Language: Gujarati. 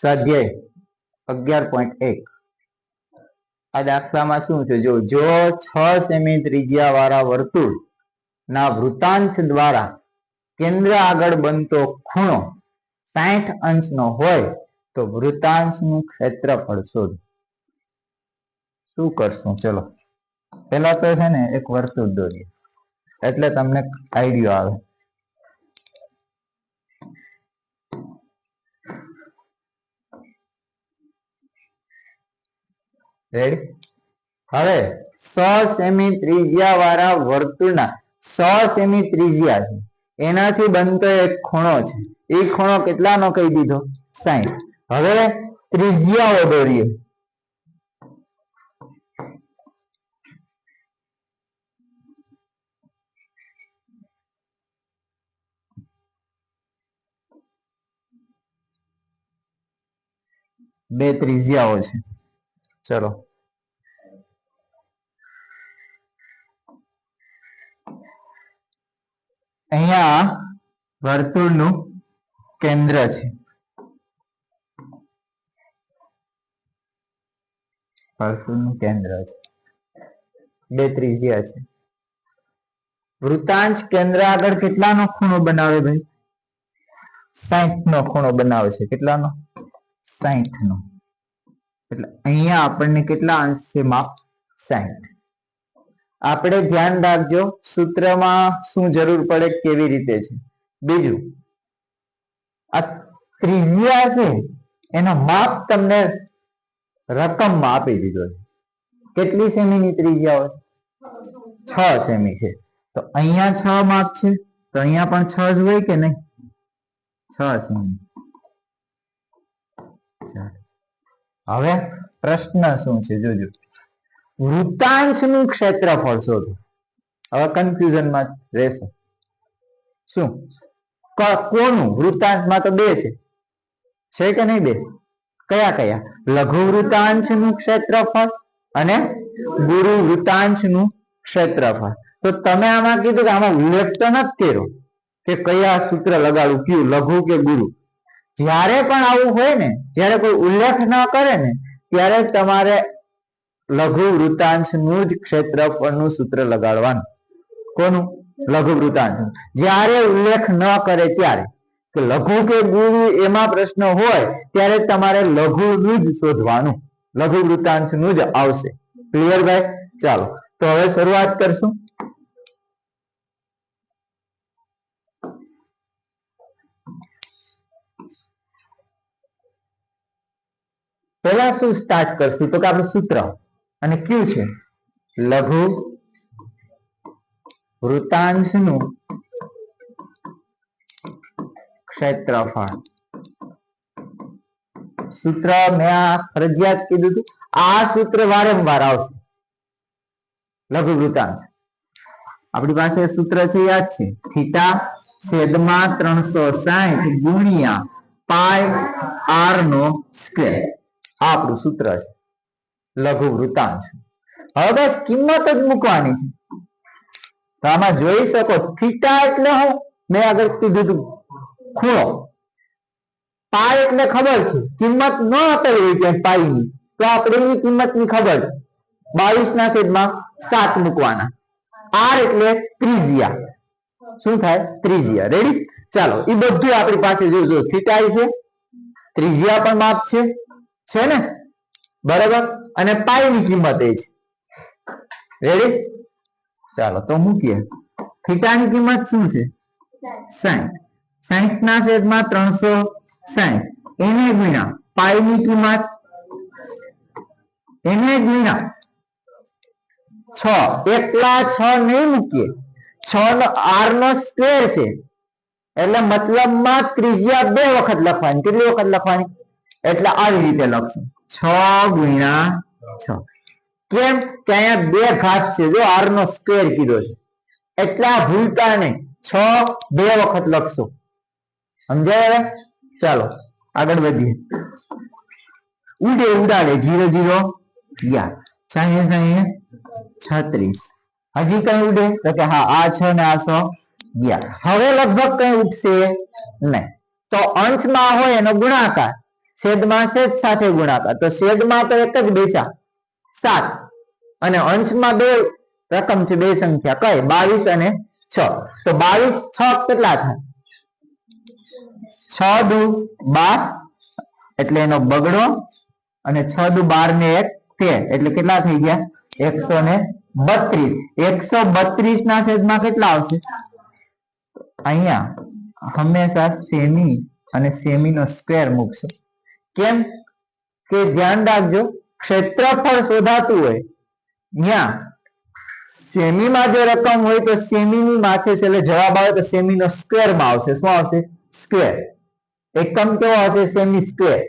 સ્વાધ્યાય અગિયાર પોઈન્ટ એક. આ દાખલામાં શું છે? જો જો છ સેમી ત્રિજ્યા વાળા વર્તુળ ના વૃતાંશ દ્વારા કેન્દ્ર આગળ બનતો ખૂણો સાઠ અંશ નો હોય, તો વૃતાંશનું ક્ષેત્રફળ શોધ. શું કરશું? ચલો. પેલા તો છે ને, એક વર્તુળ દોરીએ. એટલે તમને આઈડિયો આવે. રેડી હવે સો સેમી ત્રિજ્યા વાળા વર્તુળના સો સેમી ત્રિજ્યા છે. એનાથી બનતો એક ખૂણો છે. એ ખૂણો કેટલાનો કહી દીધો? સાઈઠ. હવે ત્રિજ્યાઓ દોરીએ. બે ત્રિજ્યાઓ છે. ચલો. અહીંયા વર્તુળનું કેન્દ્ર છે. વર્તુળનું કેન્દ્ર છે. બે ત્રિજ્યા છે. વૃતાંશ કેન્દ્ર આગળ કેટલાનો ખૂણો બનાવે ભાઈ? સાઈઠ નો ખૂણો બનાવે છે. કેટલાનો? સાઈઠ નો એટલે અહીંયા આપણને કેટલા અંશ છે માપ? સાઠ આપણે ધ્યાન રાખજો, સૂત્રમાં શું જરૂર પડે, કેવી રીતે છે. બીજું, આ ત્રિજ્યા છે, એનો માપ તમને રકમમાં આપી દીધો છે. કેટલી સેમીની ત્રિજ્યા હોય? છ સેમી છે. તો અહીંયા છ માપ છે, તો અહીંયા પણ છ જ હોય કે નહીં? છ સેમી. હવે પ્રશ્ન શું છે? જોજો. વૃતાંશનું ક્ષેત્રફળ શોધો. હવે કન્ફ્યુઝનમાં રહેશે. શું? કોનું? વૃતાંશમાં તો બે છે. છે કે નહીં બે? કયા કયા? લઘુ વૃતાંશનું ક્ષેત્રફળ અને ગુરુ વૃતાંશનું ક્ષેત્રફળ. તો તમે આમાં કીધું કે આમાં ઉલ્લેખ તો નથી કર્યો કે કયા સૂત્ર લગાડવું કયું, લઘુ કે ગુરુ. જ્યારે પણ આવું હોય ને, જ્યારે કોઈ ઉલ્લેખ ન કરે ને, ત્યારે તમારે લઘુ વૃતાંશનું જ ક્ષેત્રફળનું સૂત્ર લગાડવાનું. કોનું? લઘુ વૃતાંશ જ્યારે ઉલ્લેખ ન કરે ત્યારે. કે લઘુ કે ગુરુ એમાં પ્રશ્ન હોય, ત્યારે તમારે લઘુનું જ શોધવાનું. લઘુ વૃતાંશનું જ આવશે. ક્લિયર ભાઈ? ચાલો. તો હવે શરૂઆત કરશું. પહેલા શું સ્ટાર્ટ કરશું? તો કે આપણું સૂત્ર. અને કયું છે? લઘુ વૃતાંશનું ક્ષેત્રફળ. સૂત્ર મેં આ ફરજિયાત કીધું હતું. આ સૂત્ર વારંવાર આવશે. લઘુ વૃતાંશ આપણી પાસે સૂત્ર છે, યાદ છે? થીટા છેદમાં ત્રણસો સાહીઠ ગુણ્યા પાય આર નો સ્ક્વેર. આ આપણું સૂત્ર છે. લઘુ વૃતાંશ હવે બસ કિંમત જ મૂકવાની છે. તો આમાં જોઈ શકો થીટા એટલે હું મેં આગળ કીધું હતું ખૂણો. પાય એટલે ખબર છે. કિંમત ન આપેલી હોય ક્યાંય પાઈની. તો આપણે એની કિંમતની ખબર છે. બાવીસ ના છેદમાં સાત મૂકવાના. આર એટલે ત્રિજ્યા. શું થાય? ત્રિજ્યા. રેડી ચાલો એ બધું આપણી પાસે જોજો થીટા છે. ત્રિજ્યા પણ માપ છે. છે ને? બરાબર? અને પાઈ ની કિંમત એ છે. રેડી ચાલો, તો મૂકીએ. થીટા ની કિંમત શું છે? સાઈઠ. સાઈઠ ના છેદમાં ત્રણસો સાઈઠ. એને ગુણ્યા પાઈ ની કિંમત. એને ગુણ્યા છ. એકલા છ નહીં મૂકીએ. છ નો આર નો સ્ક્વેર છે. એટલે મતલબમાં ત્રિજ્યા બે વખત લખવાની. કેટલી વખત લખવાની? એટલે આવી રીતે લખશું. છ ગુણ્યા છ. કેમ કે અહીંયા બે ઘાત છે? જો આર નો સ્ક્વેર કીધો છે. એટલે ભૂલતા નહીં છ બે વખત લખશો. સમજાય હવે? ચાલો, આગળ વધીએ. ઉડે, ઉડાડે જીરો જીરો યાર સાહીએ સાહીએ છત્રીસ. હજી કઈ ઉડે? તો કે હા, આ છ ને આ સો ગયા હવે લગભગ કઈ ઉઠશે નહીં. તો અંશમાં હોય એનો ગુણાકાર. છેદમાં છેદ સાથે ગુણાકાર. તો છેદમાં તો એક જ બેસા સાત. અને અંશમાં બે રકમ છે, બે સંખ્યા. કઈ? બાવીસ અને છ. તો બાવીસ, છ કેટલા થાય? છ દુ બાર, એટલે એનો બગડો, અને છ દુ બાર ને એક તેર. એટલે કેટલા થઈ ગયા? એકસો ને બત્રીસ. એકસો બત્રીસ ના છેદમાં કેટલા આવશે? અહીંયા હંમેશા સેમી અને સેમી નો સ્ક્વેર મૂકશો. કેમ? કે ધ્યાન રાખજો, ક્ષેત્રફળ શોધાતું હોય ત્યાં સેમીમાં જે રકમ હોય તો સેમીની માથે છે, એટલે જવાબ આવે તો સેમી નો સ્ક્વેરમાં આવશે. શું આવશે? સ્ક્વેર એકમ કેવો હશે? Semi square